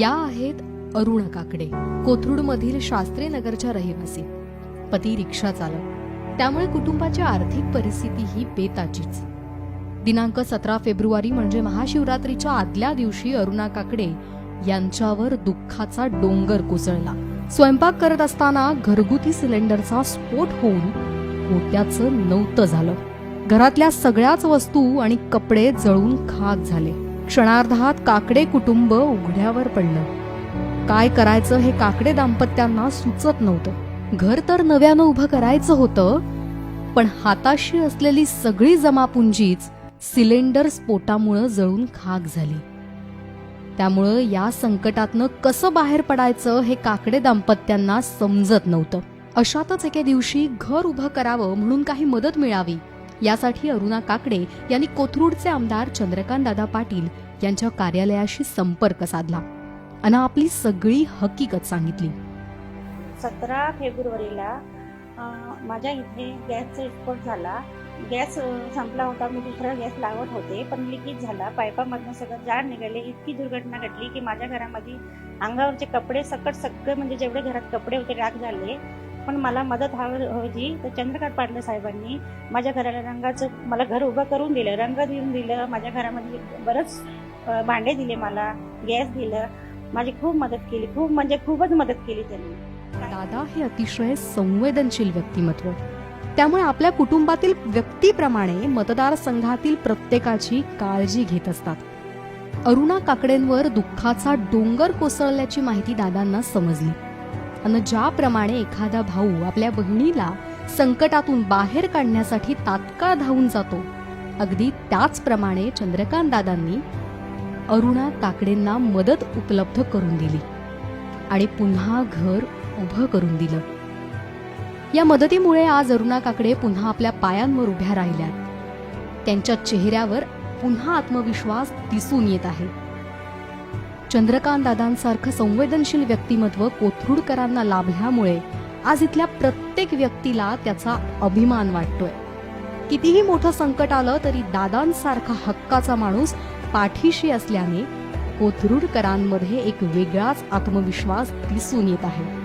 या आहेत अरुण काकडे कोथरूडमधील शास्त्री नगरच्या रहिवासी. पती रिक्षा चालक. त्यामुळे कुटुंबाची आर्थिक परिस्थिती ही बेताचीच. दिनांक सतरा फेब्रुवारी म्हणजे महाशिवरात्रीच्या आदल्या दिवशी अरुणा काकडे यांच्यावर दुःखाचा डोंगर कोसळला. स्वयंपाक करत असताना घरगुती सिलेंडरचा स्फोट होऊन होत्याचं नव्हतं झालं. घरातल्या सगळ्याच वस्तू आणि कपडे जळून खाक झाले. क्षणार्धात काकडे कुटुंब उघड्यावर पडलं. काय करायचं हे काकडे दाम्पत्यांना सुचत नव्हतं. घर तर नव्यानं उभं करायचं होतं पण हाताशी असलेली सगळी जमापुंजीच सिलेंडर स्फोटामुळं जळून खाक झाली. त्यामुळं या संकटातनं कसं बाहेर पडायचं हे काकडे दाम्पत्यांना समजत नव्हतं. अशातच एके दिवशी घर उभं करावं म्हणून काही मदत मिळावी यासाठी अरुणा काकडे यांनी कोथरूडचे आमदार चंद्रकांत दादा पाटील यांच्या कार्यालयाशी संपर्क साधला. आणि आपली सगळी हकीकत सांगितली. सतरा फेब्रुवारीला माझ्या इथे गॅसचा स्फोट झाला. गॅस संपला होता मी दुसरा गॅस लावत होते पण लिकेज झाला. पायपामधनं सगळं जाळ निघाले. इतकी दुर्घटना घडली की माझ्या घरामध्ये अंगावरचे कपडे सकट सगळे म्हणजे जेवढे घरात कपडे होते राग झाले. पण मला मदत हवी होती. तर चंद्रकांत पाटले साहेबांनी माझ्या घराला रंगाचं मला घर उभं करून दिलं रंग देऊन दिलं. माझ्या घरामध्ये बरंच भांडे दिले मला गॅस दिलं. माझी खूप मदत केली खूप म्हणजे खूपच मदत केली त्यांनी. दादा हे अतिशय संवेदनशील व्यक्तिमत्व. त्यामुळे आपल्या कुटुंबातील व्यक्तीप्रमाणे मतदारसंघातील प्रत्येकाची काळजी घेत असतात. अरुणा काकडेंवर दुःखाचा डोंगर कोसळल्याची माहिती दादांना समजली. आणि ज्याप्रमाणे एखादा भाऊ आपल्या बहिणीला संकटातून बाहेर काढण्यासाठी तात्काळ धावून जातो अगदी त्याचप्रमाणे चंद्रकांत दादांनी अरुणा काकडेंना मदत उपलब्ध करून दिली आणि पुन्हा घर उभं करून दिलं. या मदतीमुळे आज अरुणा काकडे पुन्हा आपल्या पायांवर उभ्या राहिल्यात. त्यांच्या चेहऱ्यावर पुन्हा आत्मविश्वास दिसून येत आहे. चंद्रकांत दादांसारखं संवेदनशील व्यक्तिमत्व कोथरूडकरांना लाभल्यामुळे आज इथल्या प्रत्येक व्यक्तीला त्याचा अभिमान वाटतोय. कितीही मोठं संकट आलं तरी दादांसारखा हक्काचा माणूस पाठीशी असल्याने कोथरूडकरांमध्ये एक वेगळाच आत्मविश्वास दिसून येत आहे.